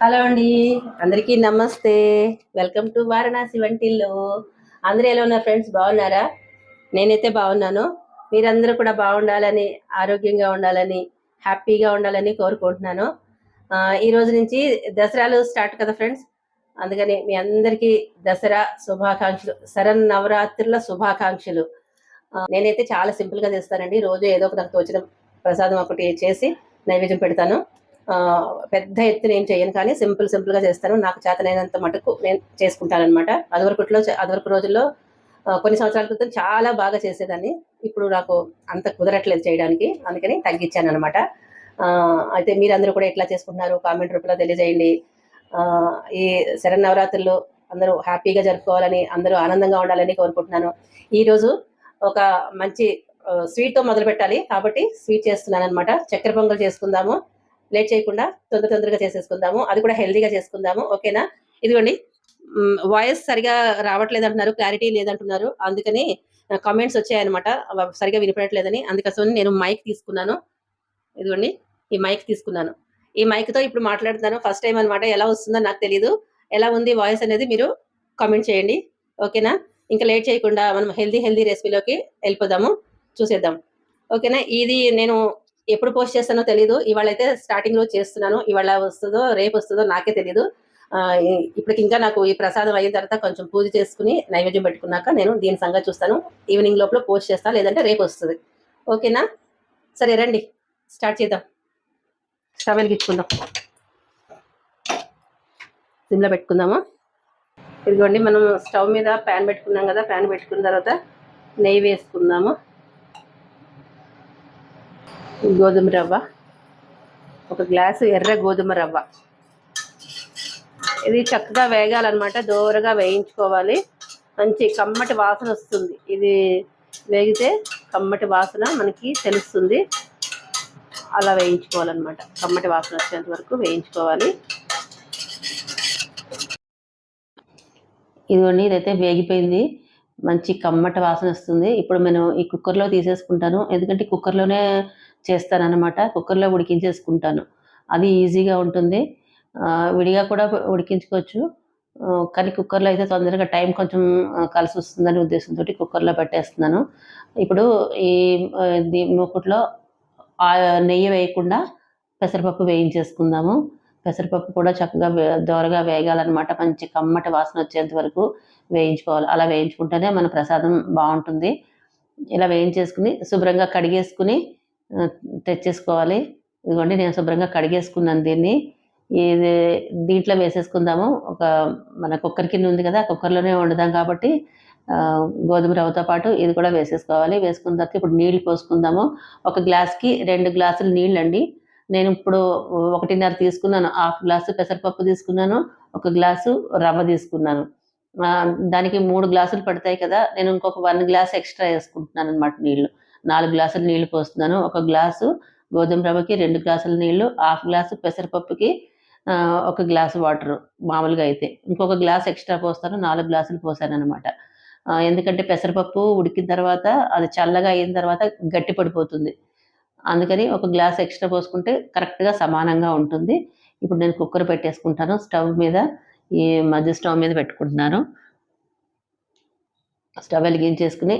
Hello అండి. అందరికీ నమస్తే. వెల్కమ్ టు వారణాసి వంటిల్లు. అందరూ ఎలా ఉన్నారు ఫ్రెండ్స్ బాగున్నారా? నేనైతే బాగున్నాను. మీరందరూ కూడా బాగుండాలని ఆరోగ్యంగా ఉండాలని హ్యాపీగా ఉండాలని కోరుకుంటున్నాను. ఈ రోజు నుంచి దసరాలు స్టార్ట్ కదా ఫ్రెండ్స్ అందుకని మీ అందరికీ దసరా శుభాకాంక్షలు శరణ్ నవరాత్రుల శుభాకాంక్షలు నేనైతే చాలా సింపుల్గా చేస్తానండి. రోజు ఏదో ఒక నాకు తోచిన ప్రసాదం ఒకటి చేసి నైవేద్యం పెడతాను. పెద్ద ఎత్తున ఏం చేయను కానీ సింపుల్ సింపుల్గా చేస్తాను. నాకు చేతనైనంత మటుకు నేను చేసుకుంటాను అనమాట అదివరకుట్లో అదివరకు రోజుల్లో కొన్ని సంవత్సరాల క్రితం చాలా బాగా చేసేదాన్ని. ఇప్పుడు నాకు అంత కుదరట్లేదు చేయడానికి. అందుకని తగ్గించాను అనమాట అయితే మీరందరూ కూడా ఎట్లా చేసుకుంటున్నారు? కామెంట్ రూపంలో తెలియజేయండి. ఈ శరన్నవరాత్రులు అందరూ హ్యాపీగా జరుపుకోవాలని అందరూ ఆనందంగా ఉండాలని కోరుకుంటున్నాను. ఈరోజు ఒక మంచి స్వీట్తో మొదలు పెట్టాలి కాబట్టి స్వీట్ చేస్తున్నాను అనమాట చక్కెర పొంగల్ చేసుకుందాము. లేట్ చేయకుండా తొందర తొందరగా చేసేసుకుందాము. అది కూడా హెల్దీగా చేసుకుందాము. ఓకేనా? ఇదిగోండి. వాయిస్ సరిగా రావట్లేదు అంటున్నారు క్లారిటీ లేదంటున్నారు. అందుకని కామెంట్స్ వచ్చాయన్నమాట. సరిగా వినపడట్లేదని. అందుకోసం నేను మైక్ తీసుకున్నాను. ఇదిగోండి. ఈ మైక్ తీసుకున్నాను. ఈ మైక్తో ఇప్పుడు మాట్లాడుతున్నాను. ఫస్ట్ టైం అన్నమాట. ఎలా వస్తుందో నాకు తెలియదు ఎలా ఉంది వాయిస్ అనేది మీరు కామెంట్ చేయండి. ఓకేనా? ఇంకా లేట్ చేయకుండా మనం హెల్దీ హెల్దీ రెసిపీలోకి వెళ్ళిపోదాము. చూసేద్దాం. ఓకేనా? ఇది నేను ఎప్పుడు పోస్ట్ చేస్తానో తెలియదు ఇవాళ అయితే స్టార్టింగ్ రోజు చేస్తున్నాను. ఇవాళ వస్తుందో రేపు వస్తుందో నాకే తెలియదు ఇప్పటికి ఇంకా నాకు ఈ ప్రసాదం అయిన తర్వాత కొంచెం పూజ చేసుకుని నైవేద్యం పెట్టుకున్నాక నేను దీని సంగతి చూస్తాను. ఈవినింగ్ లోపల పోస్ట్ చేస్తాను లేదంటే రేపు వస్తుంది. ఓకేనా? సరే రండి. స్టార్ట్ చేద్దాం. స్టవ్ వెలిగించుకుందాం సిమ్లో పెట్టుకుందామా? ఇదిగోండి మనం స్టవ్ మీద ప్యాన్ పెట్టుకున్నాం కదా ప్యాన్ పెట్టుకున్న తర్వాత నెయ్యి వేసుకుందాము? గోధుమ రవ్వ ఒక గ్లాసు ఎర్ర గోధుమ రవ్వ. ఇది చక్కగా వేగాలన్నమాట దూరగా వేయించుకోవాలి. మంచి కమ్మటి వాసన వస్తుంది. ఇది వేగితే కమ్మటి వాసన మనకి తెలుస్తుంది. అలా వేయించుకోవాలన్నమాట. కమ్మటి వాసన వచ్చేంత వరకు వేయించుకోవాలి. ఇదిగోండి ఇదైతే వేగిపోయింది. మంచి కమ్మటి వాసన వస్తుంది. ఇప్పుడు నేను ఈ కుక్కర్లో తీసేసుకుంటాను. ఎందుకంటే కుక్కర్లోనే చేస్తాను అనమాట కుక్కర్లో ఉడికించేసుకుంటాను. అది ఈజీగా ఉంటుంది. విడిగా కూడా ఉడికించుకోవచ్చు. కానీ కుక్కర్లో అయితే తొందరగా టైం కొంచెం కలిసి వస్తుందని ఉద్దేశంతో కుక్కర్లో పెట్టేస్తున్నాను. ఇప్పుడు ఈ మూకుట్లో నెయ్యి వేయకుండా పెసరపప్పు వేయించేసుకుందాము. పెసరపప్పు కూడా చక్కగా వే- దోరగా వేగాలన్నమాట. మంచి కమ్మటి వాసన వచ్చేంత వరకు వేయించుకోవాలి. అలా వేయించుకుంటేనే మన ప్రసాదం బాగుంటుంది. ఇలా వేయించేసుకుని శుభ్రంగా కడిగేసుకుని తెచ్చేసుకోవాలి. ఇదిగోండి నేను శుభ్రంగా కడిగేసుకున్నాను దీన్ని. ఇది దీంట్లో వేసేసుకుందాము. ఒక మన కుక్కర్ కింద ఉంది కదా కుక్కర్లోనే వండుదాం కాబట్టి గోధుమ రవ్వతో పాటు ఇది కూడా వేసేసుకోవాలి. వేసుకున్న తర్వాత ఇప్పుడు నీళ్ళు పోసుకుందాము. ఒక గ్లాస్కి రెండు గ్లాసులు నీళ్ళు అండి నేను ఇప్పుడు ఒకటిన్నర తీసుకున్నాను. హాఫ్ గ్లాసు పెసరపప్పు తీసుకున్నాను ఒక గ్లాసు రవ్వ తీసుకున్నాను. దానికి మూడు గ్లాసులు పడతాయి కదా నేను ఇంకొక వన్ గ్లాస్ ఎక్స్ట్రా వేసుకుంటున్నాను అనమాట నీళ్ళు. నాలుగు గ్లాసులు నీళ్ళు పోస్తున్నాను. ఒక గ్లాసు గోధుమ రవ్వకి రెండు గ్లాసుల నీళ్ళు హాఫ్ గ్లాసు పెసరపప్పుకి ఒక గ్లాసు వాటర్ మామూలుగా అయితే. ఇంకొక గ్లాస్ ఎక్స్ట్రా పోస్తాను నాలుగు గ్లాసులు పోసాను అనమాట ఎందుకంటే పెసరపప్పు ఉడికిన తర్వాత అది చల్లగా అయిన తర్వాత గట్టి పడిపోతుంది. అందుకని ఒక గ్లాస్ ఎక్స్ట్రా పోసుకుంటే కరెక్ట్గా సమానంగా ఉంటుంది. ఇప్పుడు నేను కుక్కర్ పెట్టేసుకుంటాను. స్టవ్ మీద ఈ మధ్య స్టవ్ మీద పెట్టుకుంటున్నాను. స్టవ్ వెలిగించేసుకుని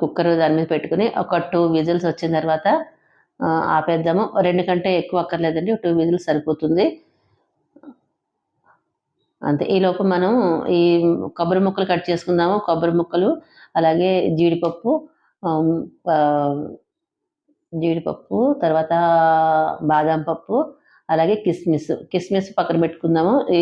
కుక్కర్ దాని మీద పెట్టుకుని ఒక టూ విజిల్స్ వచ్చిన తర్వాత ఆపేద్దాము. రెండు కంటే ఎక్కువ అక్కర్లేదండి. టూ విజిల్స్ సరిపోతుంది. అంతే. ఈలోపు మనం ఈ కొబ్బరి ముక్కలు కట్ చేసుకుందాము. కొబ్బరి ముక్కలు అలాగే జీడిపప్పు జీడిపప్పు తర్వాత బాదం పప్పు అలాగే కిస్మిస్. కిస్మిస్ పక్కన పెట్టుకుందాము. ఈ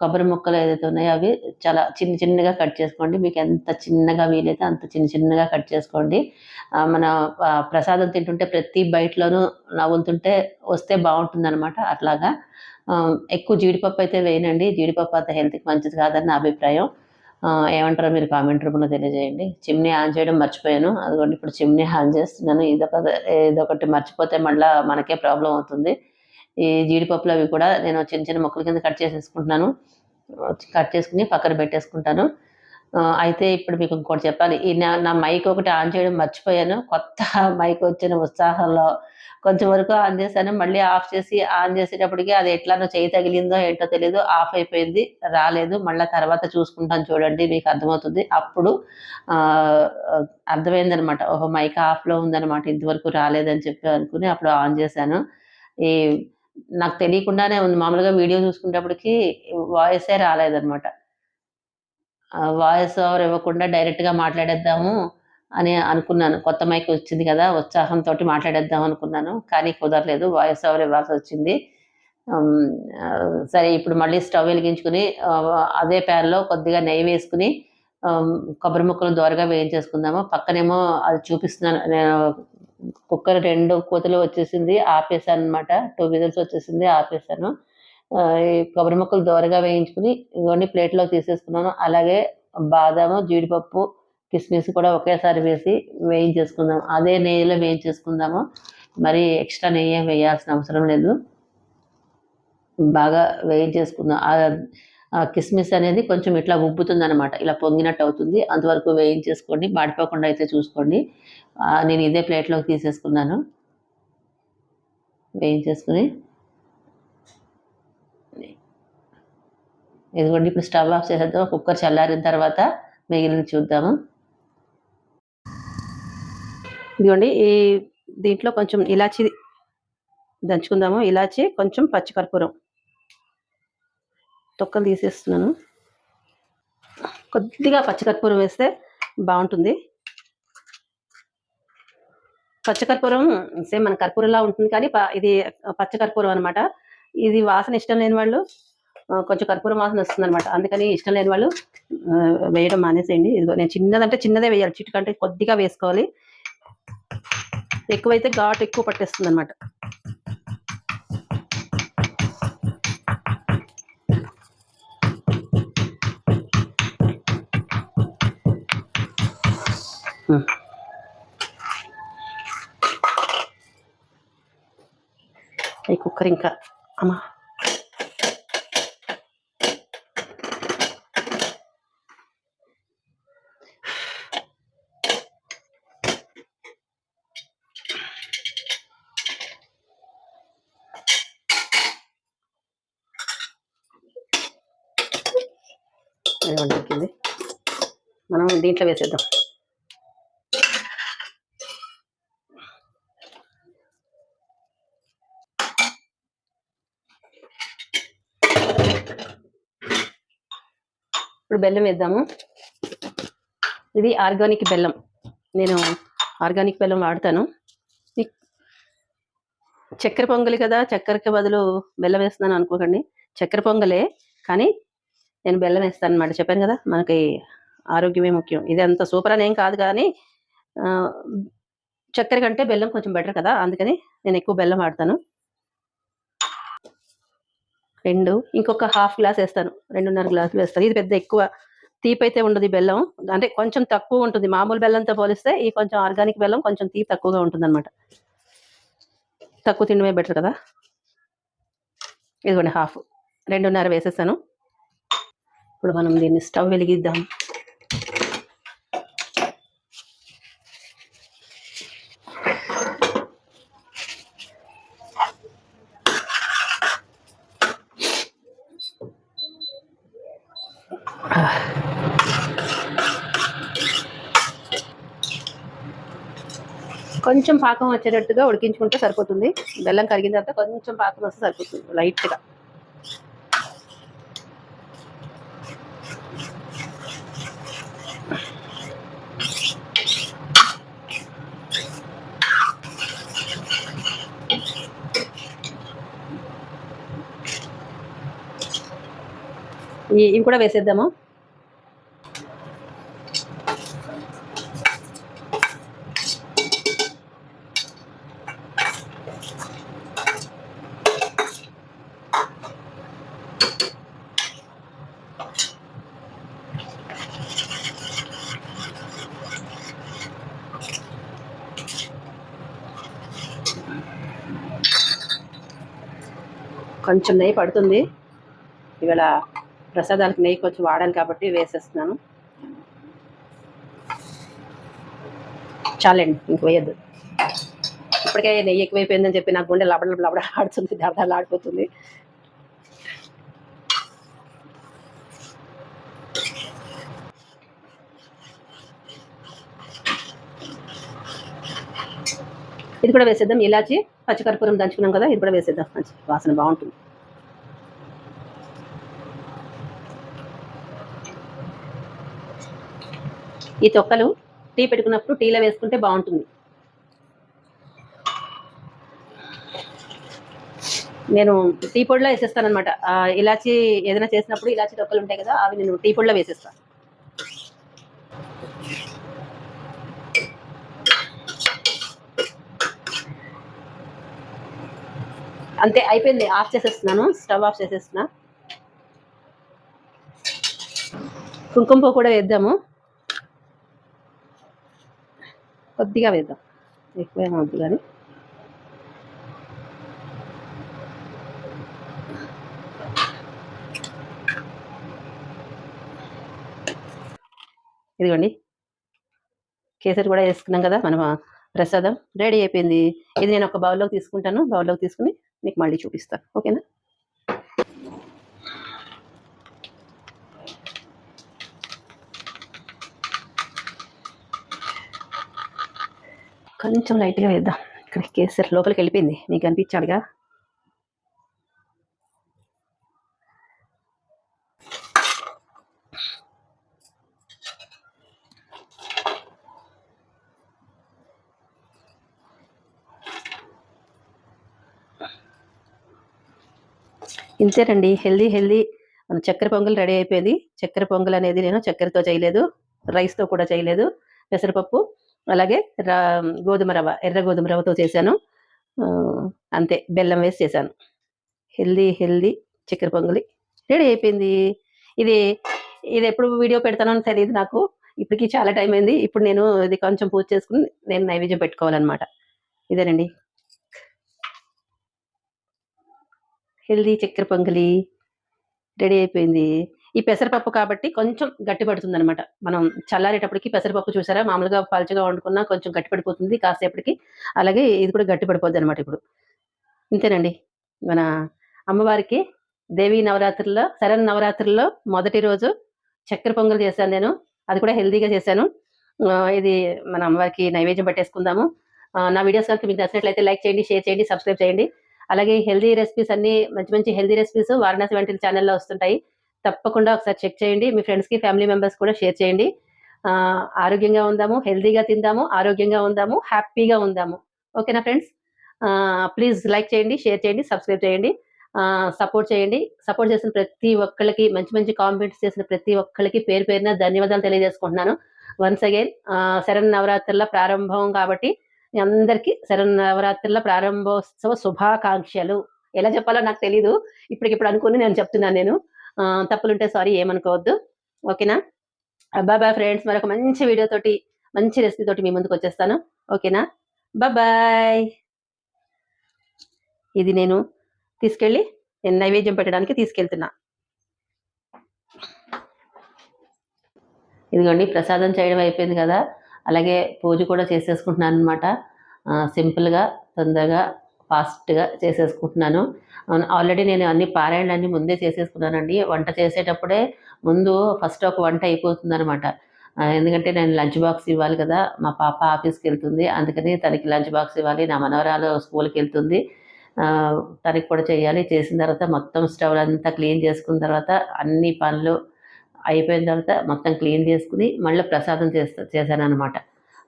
కొబ్బరి ముక్కలు ఏదైతే ఉన్నాయో అవి చాలా చిన్న చిన్నగా కట్ చేసుకోండి. మీకు ఎంత చిన్నగా వీలైతే అంత చిన్న చిన్నగా కట్ చేసుకోండి. మన ప్రసాదం తింటుంటే ప్రతి బయటలోనూ నవ్వులుతుంటే వస్తే బాగుంటుంది అనమాట అట్లాగా ఎక్కువ జీడిపప్పు అయితే వేయనండి. జీడిపప్పు అంత హెల్త్కి మంచిది కాదని నా అభిప్రాయం. ఏమంటారో మీరు కామెంట్ రూపంలో తెలియజేయండి. చిమ్నీ ఆన్ చేయడం మర్చిపోయాను. అదిగోండి ఇప్పుడు చిమ్నీ ఆన్ చేస్తున్నాను. ఇదొక ఇదొకటి మర్చిపోతే మళ్ళీ మనకే ప్రాబ్లం అవుతుంది. ఈ జీడిపప్పులు అవి కూడా నేను చిన్న చిన్న మొక్కల కింద కట్ చేసేసుకుంటున్నాను. కట్ చేసుకుని పక్కన పెట్టేసుకుంటాను. అయితే ఇప్పుడు మీకు ఇంకోటి చెప్పాలి. ఈ నా నా మైక్ ఒకటి ఆన్ చేయడం మర్చిపోయాను. కొత్త మైక్ వచ్చిన ఉత్సాహంలో కొంచెం వరకు ఆన్ చేశాను. మళ్ళీ ఆఫ్ చేసి ఆన్ చేసేటప్పటికి అది ఎట్లానో చేయి తగిలిందో ఏంటో తెలియదు ఆఫ్ అయిపోయింది రాలేదు. మళ్ళీ తర్వాత చూసుకుంటాను చూడండి మీకు అర్థమవుతుంది. అప్పుడు అర్థమైందనమాట. ఓహో మైక్ ఆఫ్లో ఉందనమాట. ఇంతవరకు రాలేదని చెప్పి అనుకుని అప్పుడు ఆన్ చేశాను. ఈ నాకు తెలియకుండానే ఉంది. మామూలుగా వీడియో చూసుకునేటప్పటికి వాయిసే రాలేదనమాట. వాయిస్ ఓవర్ ఇవ్వకుండా డైరెక్ట్గా మాట్లాడేద్దాము అని అనుకున్నాను. కొత్త మైక్ వచ్చింది కదా ఉత్సాహంతో మాట్లాడేద్దాం అనుకున్నాను. కానీ కుదరలేదు వాయిస్ ఓవర్ ఇవ్వాల్సి వచ్చింది. సరే ఇప్పుడు మళ్ళీ స్టవ్ వెలిగించుకుని అదే ప్యాన్లో కొద్దిగా నెయ్యి వేసుకుని కొబ్బరి ముక్కలు దోరగా వేయించేసుకుందాము. పక్కనేమో అది చూపిస్తున్నాను. నేను కుక్కర్ రెండు కూతలు వచ్చేసింది ఆపేసాను అనమాట టూ విజిల్స్ వచ్చేసింది ఆపేసాను కొబ్బరి ముక్కలు దోరగా వేయించుకుని ఇవన్నీ ప్లేట్లో తీసేసుకున్నాను అలాగే బాదాము జీడిపప్పు కిస్మిస్ కూడా ఒకేసారి వేసి వేయించేసుకుందాం అదే నెయ్యిలో వేయించేసుకుందాము. మరి ఎక్స్ట్రా నెయ్యి ఏం వేయాల్సిన అవసరం లేదు. బాగా వేయించేసుకుందాం. ఆ- కిస్మిస్ అనేది కొంచెం ఇట్లా ఉబ్బుతుంది అనమాట ఇలా పొంగినట్టు అవుతుంది. అంతవరకు వేయించేసుకోండి. మాడిపోకుండా అయితే చూసుకోండి. నేను ఇదే ప్లేట్లోకి తీసేసుకున్నాను. వేయించేసుకుని ఇదిగోండి ఇప్పుడు స్టవ్ ఆఫ్ చేసేద్దాం. కుక్కర్ చల్లారిన తర్వాత మిగిలిన చూద్దాము. ఇదిగోండి ఈ దీంట్లో కొంచెం ఇలాచి దంచుకుందాము. ఇలాచి కొంచెం పచ్చికర్పూరం తొక్కలు తీసేస్తున్నాను. కొద్దిగా పచ్చికర్పూరం వేస్తే బాగుంటుంది. పచ్చకర్పూరం సేమ్ మన కర్పూరంలా ఉంటుంది కానీ ఇది పచ్చకర్పూరం అనమాట ఇది వాసన ఇష్టం లేని వాళ్ళు కొంచెం కర్పూరం వాసన వస్తుంది అనమాట అందుకని ఇష్టం లేని వాళ్ళు వేయడం మానేసేయండి. ఇదిగో నేను చిన్నదంటే చిన్నదే వేయాలి. చిటికంటే కొద్దిగా వేసుకోవాలి. ఎక్కువైతే ఘాటు ఎక్కువ పట్టేస్తుంది అనమాట ఈ కుక్కర్ ఇంకా అమ్మా. ఇదిగోండి మనం దీంట్లో వేసేద్దాం. ఇప్పుడు బెల్లం వేద్దాము. ఇది ఆర్గానిక్ బెల్లం. నేను ఆర్గానిక్ బెల్లం వాడతాను. చక్కెర పొంగలి కదా చక్కెరకి బదులు బెల్లం వేస్తున్నాను అనుకోకండి. చక్కెర పొంగలే కానీ నేను బెల్లం వేస్తాను అనమాట చెప్పాను కదా మనకి ఆరోగ్యమే ముఖ్యం. ఇది అంత సూపర్ అని ఏం కాదు కానీ చక్కెర కంటే బెల్లం కొంచెం బెటర్ కదా అందుకని నేను ఎక్కువ బెల్లం వాడతాను. రెండు ఇంకొక హాఫ్ గ్లాస్ వేస్తాను. రెండున్నర గ్లాసులు వేస్తాను. ఇది పెద్ద ఎక్కువ తీపి అయితే ఉండదు బెల్లం. అంటే కొంచెం తక్కువ ఉంటుంది. మామూలు బెల్లంతో పోలిస్తే ఈ కొంచెం ఆర్గానిక్ బెల్లం కొంచెం తీపి తక్కువగా ఉంటుంది అనమాట తక్కువ తినడమే బెటర్ కదా. ఇదిగోండి హాఫ్ రెండున్నర వేసేసాను. ఇప్పుడు మనం దీన్ని స్టవ్ వెలిగిద్దాం. కొంచెం పాకం వచ్చేటట్టుగా ఉడికించుకుంటే సరిపోతుంది. బెల్లం కరిగిన తర్వాత కొంచెం పాకం వస్తే సరిపోతుంది. లైట్గా ఇవి కూడా వేసేద్దాము? కొంచెం నెయ్యి పడుతుంది. ఇవాళ ప్రసాదాలకు నెయ్యి కొంచెం వాడాలి కాబట్టి వేసేస్తున్నాను. చాలండి ఇంక వేయద్దు. ఇప్పటికే నెయ్యి ఎక్కువైపోయిందని చెప్పి నా గుండె లబడ లబడ ఆడుతుంది దర్దాలు ఆడిపోతుంది. ఇది కూడా వేసేద్దాం ఇలాచి పచ్చికర్పూరం దంచుకున్నాం కదా ఇది కూడా వేసేద్దాం. మంచి వాసన బాగుంటుంది. ఈ తొక్కలు టీ పెట్టుకున్నప్పుడు టీలో వేసుకుంటే బాగుంటుంది. నేను టీ పొడిలో వేసేస్తాను అనమాట ఇలాచి ఏదైనా చేసినప్పుడు ఇలాచి తొక్కలు ఉంటాయి కదా అవి నేను టీ పొడిలో వేసేస్తాను అంతే అయిపోయింది. ఆఫ్ చేసేస్తున్నాను. స్టవ్ ఆఫ్ చేసేస్తున్నా. కుంకుమ పువ్వు కూడా వేద్దాము. కొద్దిగా వేద్దాం. ఎక్కువ వద్దు కానీ. ఇదిగోండి. కేసరి కూడా వేసుకున్నాం కదా మనం ప్రసాదం రెడీ అయిపోయింది. ఇది నేను ఒక బౌల్లోకి తీసుకుంటాను. బౌల్లోకి తీసుకుని మీకు మళ్ళీ చూపిస్తాను. ఓకేనా? కొంచెం లైట్గా వేద్దాం. ఇక్కడ కేసరి లోపలికి వెళ్ళిపోయింది. మీకు అనిపించాడుగా ఇంతేనండి. Healthy healthy. మన చక్కెర పొంగల్ రెడీ అయిపోయింది. చక్కెర పొంగల్ అనేది నేను చక్కెరతో చేయలేదు. రైస్తో కూడా చేయలేదు. పెసరపప్పు. అలాగే రా గోధుమ రవ్వ ఎర్ర గోధుమ రవ్వతో చేశాను. అంతే బెల్లం వేసి చేశాను. హెల్దీ హెల్దీ చక్కెర పొంగలి. రెడీ అయిపోయింది. ఇది ఇది ఎప్పుడు వీడియో పెడతానో తెలియదు నాకు. ఇప్పటికి చాలా టైం అయింది. ఇప్పుడు నేను ఇది కొంచెం పూజ చేసుకుని నేను నైవేద్యం పెట్టుకోవాలన్నమాట. ఇదేనండి. హెల్దీ చక్కెర పొంగలి. రెడీ అయిపోయింది. ఈ పెసరపప్పు కాబట్టి కొంచెం గట్టి పడుతుంది అనమాట మనం చల్లారేటప్పటికి పెసరపప్పు చూసారా? మామూలుగా పలుచగా వండుకున్నా కొంచెం గట్టి పడిపోతుంది కాసేపటికి. అలాగే ఇది కూడా గట్టి పడిపోద్ది అనమాట ఇప్పుడు. ఇంతేనండి. మన అమ్మవారికి దేవీ నవరాత్రుల్లో శరణ్ నవరాత్రుల్లో మొదటి రోజు చక్కెర పొంగల్ చేశాను నేను. అది కూడా హెల్దీగా చేశాను. ఇది మన అమ్మవారికి నైవేద్యం పట్టేసుకుందాము. నా వీడియోస్ కనుక మీకు నచ్చినట్లయితే లైక్ చేయండి షేర్ చేయండి సబ్స్క్రైబ్ చేయండి. అలాగే హెల్దీ రెసిపీస్ అన్ని మంచి మంచి హెల్దీ రెసిపీస్ వారణాసి వంటి ఛానల్లో వస్తుంటాయి. తప్పకుండా ఒకసారి చెక్ చేయండి. మీ ఫ్రెండ్స్కి ఫ్యామిలీ మెంబర్స్ కూడా షేర్ చేయండి. ఆరోగ్యంగా ఉందాము హెల్దీగా తిందాము ఆరోగ్యంగా ఉందాము హ్యాపీగా ఉందాము. ఓకేనా ఫ్రెండ్స్ ప్లీజ్ లైక్ చేయండి షేర్ చేయండి సబ్స్క్రైబ్ చేయండి. సపోర్ట్ చేయండి. సపోర్ట్ చేసిన ప్రతి ఒక్కళ్ళకి మంచి మంచి కామెంట్స్ చేసిన ప్రతి ఒక్కళ్ళకి పేరు పేరున ధన్యవాదాలు తెలియజేసుకుంటున్నాను. వన్స్ అగైన్ శరణ్ నవరాత్రుల ప్రారంభం కాబట్టి అందరికీ శరణ్ నవరాత్రుల ప్రారంభోత్సవ శుభాకాంక్షలు. ఎలా చెప్పాలో నాకు తెలీదు. ఇప్పటికిప్పుడు అనుకుని నేను చెప్తున్నాను నేను. తప్పులుంటే సారీ ఏమనుకోవద్దు. ఓకేనా? బాయ్ ఫ్రెండ్స్ మరొక మంచి వీడియో తోటి మంచి రెసిపీ తోటి మీ ముందుకు వచ్చేస్తాను. ఓకేనా? బాయ్ ఇది నేను తీసుకెళ్ళి నేను నైవేద్యం పెట్టడానికి తీసుకెళ్తున్నా. ఇదిగోండి ప్రసాదం చేయడం అయిపోయింది కదా. అలాగే పూజ కూడా చేసేసుకుంటున్నాను అనమాట సింపుల్గా తొందరగా ఫాస్ట్గా చేసేసుకుంటున్నాను. ఆల్రెడీ నేను అన్ని పారాయణలన్నీ ముందే చేసేసుకున్నానండి. వంట చేసేటప్పుడే ముందు ఫస్ట్ ఒక వంట అయిపోతుంది అనమాట ఎందుకంటే నేను లంచ్ బాక్స్ ఇవ్వాలి కదా మా పాప ఆఫీస్కి వెళ్తుంది. అందుకని తనకి లంచ్ బాక్స్ ఇవ్వాలి నా మనవరాలు స్కూల్కి వెళ్తుంది. తనకి కూడా చేయాలి. చేసిన తర్వాత మొత్తం స్టవ్ అంతా క్లీన్ చేసుకున్న తర్వాత అన్ని పనులు అయిపోయిన తర్వాత మొత్తం క్లీన్ చేసుకుని మళ్ళీ ప్రసాదం చేస్తా చేశాను అనమాట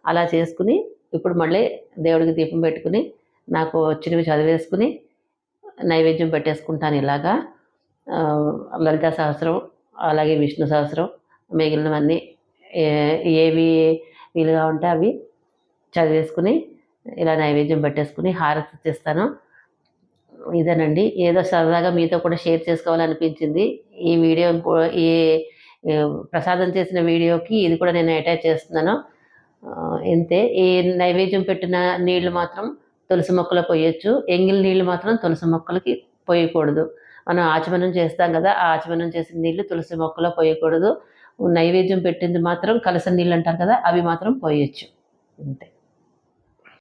అలా చేసుకుని ఇప్పుడు మళ్ళీ దేవుడికి దీపం పెట్టుకుని నాకు వచ్చినవి చదివేసుకుని నైవేద్యం పెట్టేసుకుంటాను ఇలాగా. లలిత సహస్రం అలాగే విష్ణు సహస్రం మిగిలినవన్నీ ఏ- ఏవి వీలుగా ఉంటే అవి చదివేసుకుని ఇలా నైవేద్యం పెట్టేసుకుని హారతి ఇచ్చేస్తాను. ఇదేనండి. ఏదో సరదాగా మీతో కూడా షేర్ చేసుకోవాలనిపించింది. ఈ వీడియో ఈ ప్రసాదం చేసిన వీడియోకి ఇది కూడా నేను అటాచ్ చేస్తున్నాను. ఇంతే. ఈ నైవేద్యం పెట్టిన నీళ్ళు మాత్రం తులసి మొక్కలు పోయొచ్చు. ఎంగిల్ నీళ్ళు మాత్రం తులసి మొక్కలకి పోయకూడదు. మనం ఆచమనం చేస్తాం కదా ఆ ఆచమనం చేసిన నీళ్ళు తులసి మొక్కలో పోయకూడదు. నైవేద్యం పెట్టింది మాత్రం కలస నీళ్ళు అంటారు కదా అవి మాత్రం పోయొచ్చు. అంతే.